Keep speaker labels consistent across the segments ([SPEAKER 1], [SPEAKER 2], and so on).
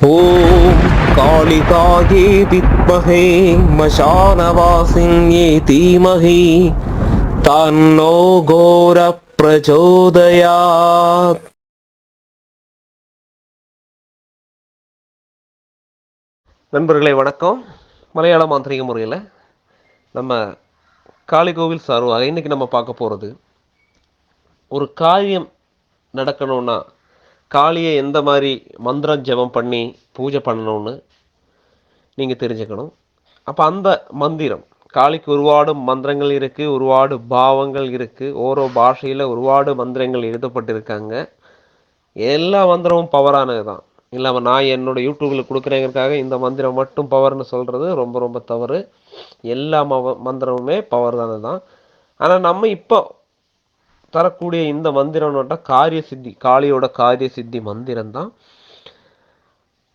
[SPEAKER 1] ॐ कालिकायै विद्महे मशानवासिन्ये धीमहि तन्नो घोरप्रचोदयात्
[SPEAKER 2] நண்பர்களே வணக்கம் மலையாள மாந்திரிக முறையில் நம்ம காளி கோவில் சார்பாக இன்றைக்கி நம்ம பார்க்க போகிறது ஒரு காரியம் நடக்கணும்னா காளியை எந்த மாதிரி மந்திரம் ஜெபம் பண்ணி பூஜை பண்ணணும்னு நீங்கள் தெரிஞ்சுக்கணும். அப்போ அந்த மந்திரம் காளிக்கு ஒருபாடு மந்திரங்கள் இருக்குது ஒருபாடு பாவங்கள் இருக்குது ஓரோ பாஷையில் ஒருபாடு மந்திரங்கள் எழுதப்பட்டிருக்காங்க. எல்லா மந்திரமும் பவரானது தான். இல்லாமல் நான் என்னோடய யூடியூப்பில் கொடுக்குறேங்கிறதுக்காக இந்த மந்திரம் மட்டும் பவர்னு சொல்கிறது ரொம்ப ரொம்ப தவறு. எல்லா மந்திரமுமே பவர் தானே தான். ஆனால் நம்ம இப்போ தரக்கூடிய இந்த மந்திரம்னோட்ட காரிய சித்தி காளியோட காரிய சித்தி மந்திரம் தான்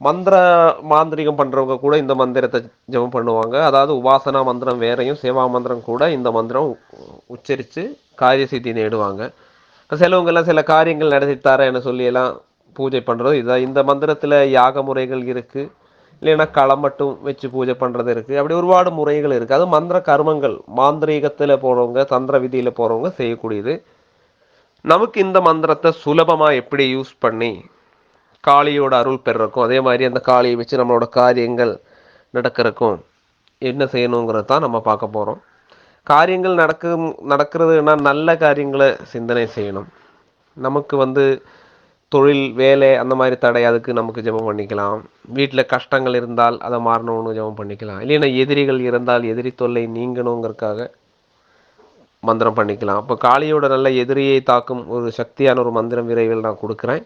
[SPEAKER 2] மந்திர மாந்திரிகம் பண்ணுறவங்க கூட இந்த மந்திரத்தை ஜெபம் பண்ணுவாங்க. அதாவது உபாசனா மந்திரம் வேறையும் சேவா மந்திரம் கூட இந்த மந்திரம் உச்சரித்து காரிய சித்தி நேடுவாங்க சிலவங்கெல்லாம் சில காரியங்கள் நடத்தி என சொல்லி எல்லாம் பூஜை பண்ணுறது இதான். இந்த மந்திரத்தில் யாக முறைகள் இருக்குது இல்லைன்னா களம் மட்டும் வச்சு பூஜை பண்ணுறது இருக்குது அப்படி ஒருபாடு முறைகள் இருக்குது அது மந்திர கர்மங்கள். மாந்திரீகத்தில் போகிறவங்க தந்திர விதியில் போகிறவங்க செய்யக்கூடியது. நமக்கு இந்த மந்திரத்தை சுலபமாக எப்படி யூஸ் பண்ணி காளியோட அருள் பெறக்கும் அதே மாதிரி அந்த காளியை வச்சு நம்மளோட காரியங்கள் நடக்கிறக்கும் என்ன செய்யணுங்கிறது தான் நம்ம பார்க்க போகிறோம் காரியங்கள் நடக்க நடக்கிறதுனா நல்ல காரியங்களை சிந்தனை செய்யணும். நமக்கு வந்து தொழில் வேலை அந்த மாதிரி தடை அதுக்கு நமக்கு ஜெபம் பண்ணிக்கலாம். வீட்டில் கஷ்டங்கள் இருந்தால் அதை மாறணும்னு ஜெபம் பண்ணிக்கலாம். இல்லைன்னா எதிரிகள் இருந்தால் எதிரி தொல்லை நீங்கணுங்கிறதுக்காக மந்திரம் பண்ணிக்கலாம். அப்போ காளியோட நல்ல எதிரியை தாக்கும் ஒரு சக்தியான ஒரு மந்திரம் விரைவில் நான் கொடுக்குறேன்.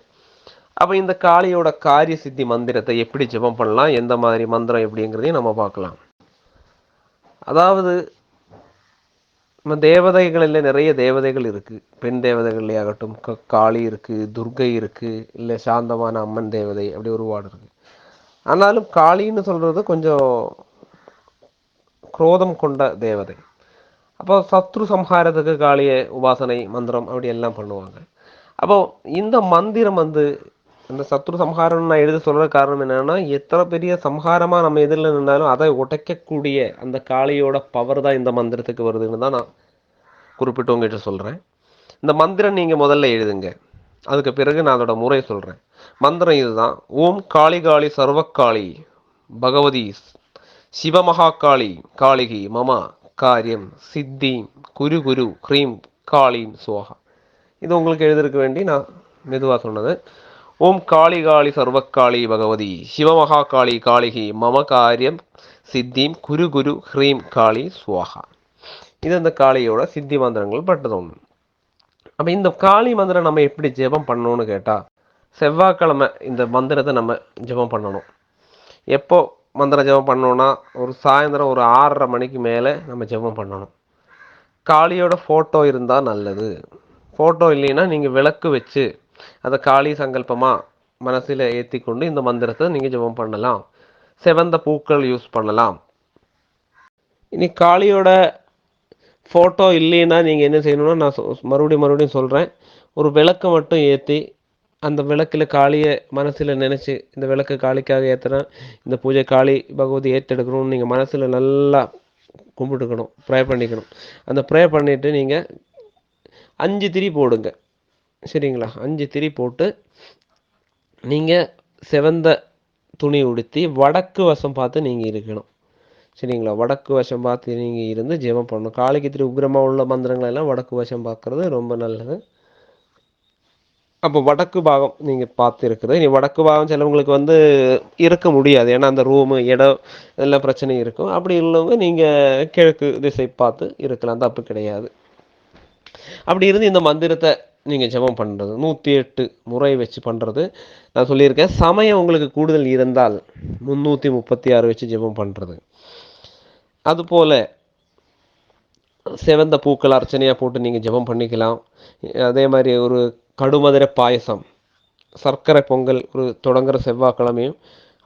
[SPEAKER 2] அப்போ இந்த காளியோட காரிய சித்தி மந்திரத்தை எப்படி ஜெபம் பண்ணலாம்? எந்த மாதிரி மந்திரம் எப்படிங்கிறதையும் நம்ம பார்க்கலாம். அதாவது நம்ம தேவதைகளில் நிறைய தேவதைகள் இருக்குது பெண் தேவதைகளே ஆகட்டும் க- காளி இருக்குது துர்கை இருக்குது இல்லை சாந்தமான அம்மன் தேவதை அப்படி ஒரு வார்டு இருக்குது ஆனாலும் காளின்னு சொல்கிறது கொஞ்சம் குரோதம் கொண்ட தேவதை. அப்போ சத்ரு சம்ஹாரத்துக்கு காளிய உபாசனை மந்திரம் அப்படி எல்லாம் பண்ணுவாங்க. அப்போ இந்த மந்திரம் வந்து இந்த சத்ரு சம்ஹாரம் நான் எழுத சொல்ற காரணம் என்னன்னா எத்தனை பெரிய சம்ஹாரமா நம்ம எதிரில் நின்றாலும் அதை உடைக்கக்கூடிய அந்த காளியோட பவர் தான் இந்த மந்திரத்துக்கு வருதுன்னு தான் நான் குறிப்பிட்டு உங்ககிட்ட சொல்றேன். இந்த மந்திரம் நீங்க முதல்ல எழுதுங்க. அதுக்கு பிறகு நான் அதோட முறை சொல்றேன். மந்திரம் இதுதான். ஓம் காளி காளி சர்வக்காளி பகவதி சிவமகாகாளி காளிகி மமா காரியம் சித்தீம் குரு குரு ஹ்ரீம் காளீம் சுவாகா. இது உங்களுக்கு எழுதுறதுக்கு வேண்டி நான் மெதுவாக சொன்னது. ஓம் காளி காளி சர்வக்காளி பகவதி சிவமகாகாளி காளிகி மம காரியம் சித்தீம் குரு குரு ஹ்ரீம் காளி சுவாகா. இது அந்த காளியோட சித்தி மந்திரங்கள் பட்டது ஒன்று அப்போ இந்த காளி மந்திரம் நம்ம எப்படி ஜெபம் பண்ணணும்னு கேட்டால் செவ்வாய்க்கிழமை இந்த மந்திரத்தை நம்ம ஜெபம் பண்ணணும். எப்போ மந்திரம் ஜெபம் பண்ணோன்னா ஒரு சாயந்தரம் ஒரு ஆறரை மணிக்கு மேலே நம்ம ஜெபம் பண்ணணும். காளியோட ஃபோட்டோ இருந்தால் நல்லது. ஃபோட்டோ இல்லைன்னா நீங்கள் விளக்கு வச்சு அதை காளி சங்கல்பமாக மனசில் ஏற்றி கொண்டு இந்த மந்திரத்தை நீங்கள் ஜெபம் பண்ணலாம். செவந்த பூக்கள் யூஸ் பண்ணலாம். இனி காளியோட ஃபோட்டோ இல்லைன்னா நீங்கள் என்ன செய்யணும்னா நான் சொ- மறுபடியும் மறுபடியும் சொல்கிறேன் ஒரு விளக்கை மட்டும் ஏற்றி அந்த விளக்கில் காளியை மனசில் நினச்சி இந்த விளக்கு காளிக்காக ஏற்றினா இந்த பூஜை காளி பகவதி ஏற்றெடுக்கணும்னு நீங்கள் மனசில் நல்லா கும்பிட்டுக்கணும் ப்ரே பண்ணிக்கணும். அந்த ப்ரே பண்ணிவிட்டு நீங்கள் அஞ்சு திரி போடுங்க. சரிங்களா? அஞ்சு திரி போட்டு நீங்கள் செவந்த துணி உடுத்தி வடக்கு வசம் பார்த்து நீங்கள் இருக்கணும். சரிங்களா? வடக்கு வசம் பார்த்து நீங்கள் இருந்து ஜெபம் பண்ணணும். காளிக்கு திரு உக்ரமாக உள்ள மந்திரங்கள் எல்லாம் வடக்கு வசம் பார்க்குறது ரொம்ப நல்லது. அப்போ வடக்கு பாகம் நீங்கள் பார்த்து இருக்கிறது இனி வடக்கு பாகம் சிலவங்களுக்கு வந்து இருக்க முடியாது. ஏன்னா அந்த ரூமு இடம் எல்லாம் பிரச்சனை இருக்கும். அப்படி உள்ளவங்க நீங்கள் கிழக்கு திசை பார்த்து இருக்கலாம். தப்பு கிடையாது. அப்படி இருந்து இந்த மந்திரத்தை நீங்கள் ஜெபம் பண்ணுறது நூற்றி எட்டு முறை வச்சு பண்ணுறது நான் சொல்லியிருக்கேன். சமயம் உங்களுக்கு கூடுதல் இருந்தால் முந்நூற்றி முப்பத்தி ஆறு வச்சு ஜெபம் பண்ணுறது அதுபோல் செவந்த பூக்கள் அர்ச்சனையாக போட்டு நீங்கள் ஜெபம் பண்ணிக்கலாம். அதே மாதிரி ஒரு கடுமதுரை பாயசம். சர்க்கரை பொங்கல் ஒரு தொடங்குற செவ்வாய்க்கிழமையும்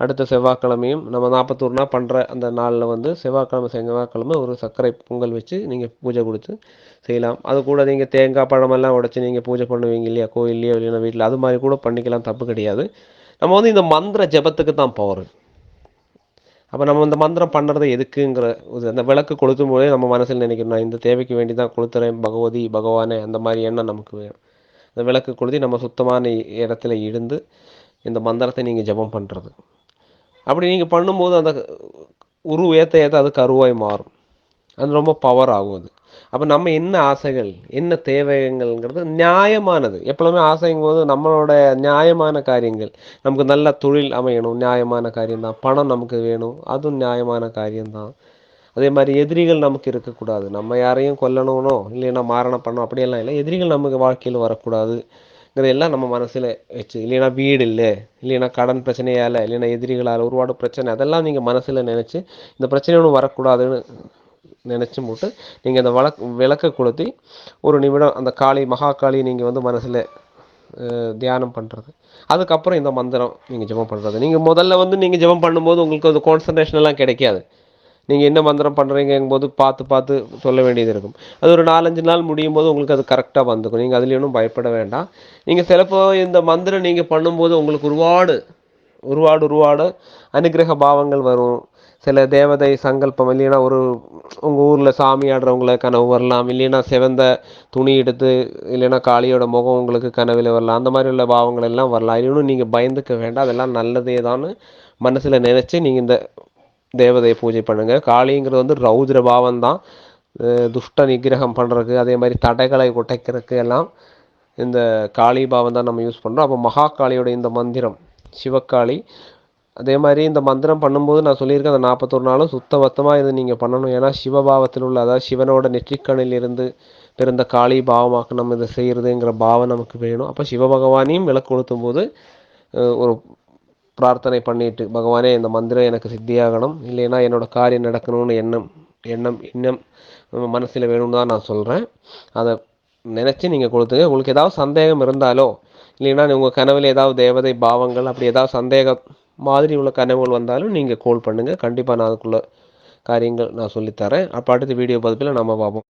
[SPEAKER 2] அடுத்த செவ்வாய்க்கிழமையும் நம்ம நாற்பத்தோரு நாள் பண்ணுற அந்த நாளில் வந்து செவ்வாய்க்கிழமை செவ்வாய்க்கிழமை ஒரு சர்க்கரை பொங்கல் வச்சு நீங்கள் பூஜை கொடுத்து செய்யலாம். அது கூட நீங்கள் தேங்காய் பழமெல்லாம் உடைச்சி நீங்கள் பூஜை பண்ணுவீங்க இல்லையா? கோயில்லையோ இல்லைன்னா வீட்டில் அது மாதிரி கூட பண்ணிக்கலாம் தப்பு கிடையாது. நம்ம வந்து இந்த மந்திர ஜெபத்துக்கு தான் போகிறோம் அப்போ நம்ம இந்த மந்திரம் பண்ணுறது எதுக்குங்கிற ஒரு அந்த விளக்கு கொளுத்தும் போதே நம்ம மனசில் நினைக்கணும் நான் இந்த தேவைக்கு வேண்டி தான் கொளுத்துறேன் பகவதி பகவானே அந்த மாதிரி எண்ணம் நமக்கு வேணும். இந்த விளக்கு கொளுத்தி நம்ம சுத்தமான இடத்துல இருந்து இந்த மந்திரத்தை நீங்கள் ஜெபம் பண்ணுறது அப்படி நீங்கள் பண்ணும்போது அந்த உரு ஏற்ற ஏற்ற அது கருவாய் மாறும். அது ரொம்ப பவர் ஆகும் அது. அப்போ நம்ம என்ன ஆசைகள் என்ன தேவைகள்ங்கிறது நியாயமானது. எப்பவுமே ஆசைங்கும் போது நம்மளோட நியாயமான காரியங்கள். நமக்கு நல்ல தொழில் அமையணும் நியாயமான காரியம்தான். பணம் நமக்கு வேணும் அதுவும் நியாயமான காரியம்தான். அதே மாதிரி எதிரிகள் நமக்கு இருக்கக்கூடாது. நம்ம யாரையும் கொல்லணும்னோ இல்லைன்னா மாரணம் பண்ணணும் அப்படியெல்லாம் இல்லை. எதிரிகள் நமக்கு வாழ்க்கையில் வரக்கூடாதுங்கிறதெல்லாம் நம்ம மனசில் வச்சு இல்லைன்னா வீடு இல்லை இல்லைன்னா கடன் பிரச்சனையால் இல்லைன்னா எதிரிகளால் உருவாடும் பிரச்சனை அதெல்லாம் நீங்கள் மனசில் நினச்சி இந்த பிரச்சனை ஒன்றும் வரக்கூடாதுன்னு நினச்சி போட்டு நீங்கள் அந்த வழக் விளக்க கொளுத்தி ஒரு நிமிடம் அந்த காளி மகா காளி நீங்கள் வந்து மனசில் தியானம் பண்ணுறது அதுக்கப்புறம் இந்த மந்திரம் நீங்கள் ஜெபம் பண்ணுறது நீங்கள் முதல்ல வந்து நீங்கள் ஜெபம் பண்ணும்போது உங்களுக்கு அந்த கான்சன்ட்ரேஷன் எல்லாம் கிடைக்காது. நீங்கள் என்ன மந்திரம் பண்ணுறீங்கும்போது பார்த்து பார்த்து சொல்ல வேண்டியது இருக்கும். அது ஒரு நாலஞ்சு நாள் முடியும் போது உங்களுக்கு அது கரெக்டாக வந்துக்கும். நீங்கள் அதுலேயும் ஒன்றும் பயப்பட வேண்டாம். நீங்கள் சிலப்போ இந்த மந்திரம் நீங்கள் பண்ணும்போது உங்களுக்கு உருவாடு உருவாடு உருவாடு அனுக்கிரக பாவங்கள் வரும். சில தேவதை சங்கல்பம் இல்லைன்னா ஒரு உங்கள் ஊரில் சாமி ஆடுறவங்கள கனவு வரலாம். இல்லைன்னா சிவந்த துணி எடுத்து இல்லைன்னா காளியோட முகம் உங்களுக்கு கனவில் வரலாம். அந்த மாதிரி உள்ள பாவங்கள் எல்லாம் வரலாம். இன்னும் நீங்கள் பயந்துக்க வேண்டாம். அதெல்லாம் நல்லதே தான் மனசில் நினச்சி நீங்கள் இந்த தேவதையை பூஜை பண்ணுங்க. காளிங்கிறது வந்து ரௌத்ர பாவம் தான் துஷ்ட நிகிரகம் பண்ணுறதுக்கு அதே மாதிரி தடைகளை உடைக்கிறதுக்கு எல்லாம் இந்த காளி பாவம் தான் நம்ம யூஸ் பண்ணுறோம் அப்போ மகா காளியோட இந்த மந்திரம் சிவக்காளி அதே மாதிரி இந்த மந்திரம் பண்ணும்போது நான் சொல்லியிருக்கேன் அந்த நாற்பத்தொரு நாளும் சுத்த இதை இது நீங்கள் பண்ணணும். ஏன்னா சிவபாவத்தில் உள்ள அதாவது சிவனோட நெற்றிக்கண்ணில் இருந்து பிறந்த காளி பாவமாக நம்ம இதை செய்கிறதுங்கிற பாவம் நமக்கு வேணும். அப்போ சிவபகவானையும் விளக்கு கொளுத்தும் போது ஒரு பிரார்த்தனை பண்ணிட்டு பகவானே இந்த மந்திரம் எனக்கு சித்தியாகணும். இல்லைன்னா என்னோட காரியம் நடக்கணும்னு எண்ணம் எண்ணம் எண்ணம் நம்ம மனசில் வேணும்னு தான் நான் சொல்கிறேன் அதை நினச்சி நீங்கள் கொடுத்துங்க உங்களுக்கு ஏதாவது சந்தேகம் இருந்தாலோ இல்லைன்னா உங்கள் கனவில் ஏதாவது தேவதை பாவங்கள் அப்படி ஏதாவது சந்தேகம் மாதிரி உள்ள கனவுகள் வந்தாலும் நீங்கள் கால் பண்ணுங்கள் கண்டிப்பாக நான் அதுக்குள்ள காரியங்கள் நான் சொல்லித்தரேன் அப்போ அடுத்த வீடியோ பதிப்பில் நம்ம பார்ப்போம்.